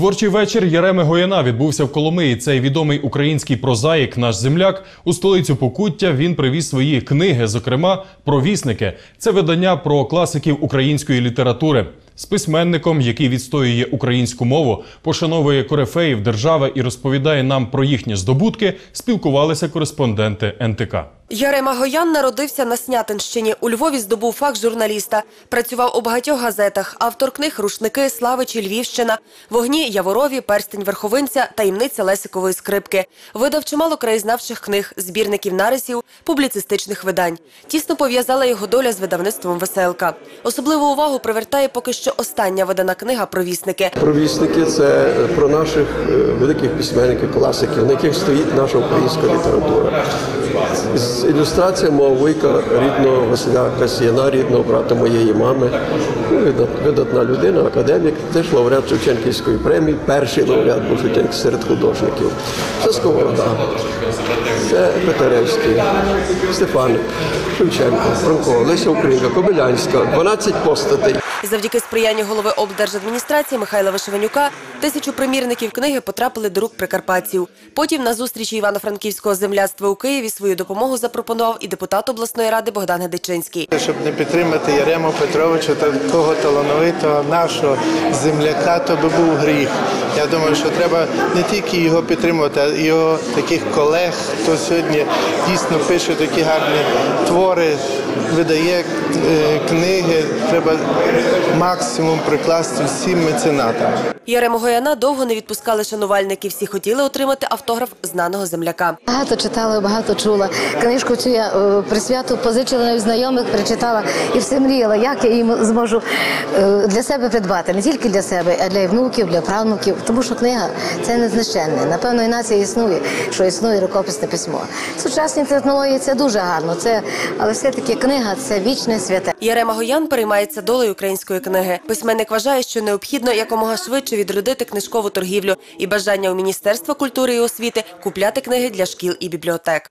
Творчий вечір Єреми Гояна відбувся в Коломиї. Цей відомий український прозаїк, наш земляк. У столицю Покуття він привіз свої книги, зокрема «Провісники». Це видання про класиків української літератури. З письменником, який відстоює українську мову, пошановує корифеїв держави і розповідає нам про їхні здобутки, спілкувалися кореспонденти НТК. Ярема Гоян народився на Снятинщині. У Львові здобув фах журналіста. Працював у багатьох газетах. Автор книг «Рушники», «Славичі», «Львівщина», «Вогні», «Яворові», «Перстень Верховинця», «Таємниця Лесикової скрипки». Видав чимало краєзнавчих книг, збірників нарисів, публіцистичних видань. Тісно пов'язала його доля з видавництвом «Веселка». Особливу увагу привертає поки що остання видана книга «Провісники». Провісники це про наших е, великих письменників, класиків, на яких стоїть наша українська література. З ілюстрація мого вуйка рідного Василя Касіяна, рідного брата моєї мами. Ну, Видатна людина, академік, теж лауреат Шевченківської премії, перший лауреат був Шевченківський серед художників. Це Сковорода, це Петеревський, Стефаник, Шевченко, Франко, Леся Українка, Кобилянська, 12 постатей. Завдяки сприянню голови облдержадміністрації Михайла Вишиванюка тисячу примірників книги потрапили до рук прикарпатців. Потім на зустрічі Івано-Франківського земляцтва у Києві свою допомогу запропонував і депутат обласної ради Богдан Гедичинський. Щоб не підтримати Ярему Петровича, такого талановитого нашого земляка, то би був гріх. Я думаю, що треба не тільки його підтримувати, а й його таких колег, хто сьогодні дійсно пише такі гарні твори, видає е, книги. Треба максимум прикласти всім меценатам. Ярему Гояна довго не відпускали шанувальники. Всі хотіли отримати автограф знаного земляка. Багато читала, багато чула. Книжку цю я е, присвяту позичила навіть знайомих, прочитала і все мріяла, як я її зможу е, для себе придбати, не тільки для себе, а для внуків, для правнуків. Тому що книга це незнищенне. Напевно, і нація існує, що існує рукописне письмо. Сучасні технології це дуже гарно. Це, але все-таки книга це вічне святе. Ярема Гоян переймається долею української книги. Письменник вважає, що необхідно якомога швидше відродити книжкову торгівлю і бажання у Міністерства культури і освіти купляти книги для шкіл і бібліотек.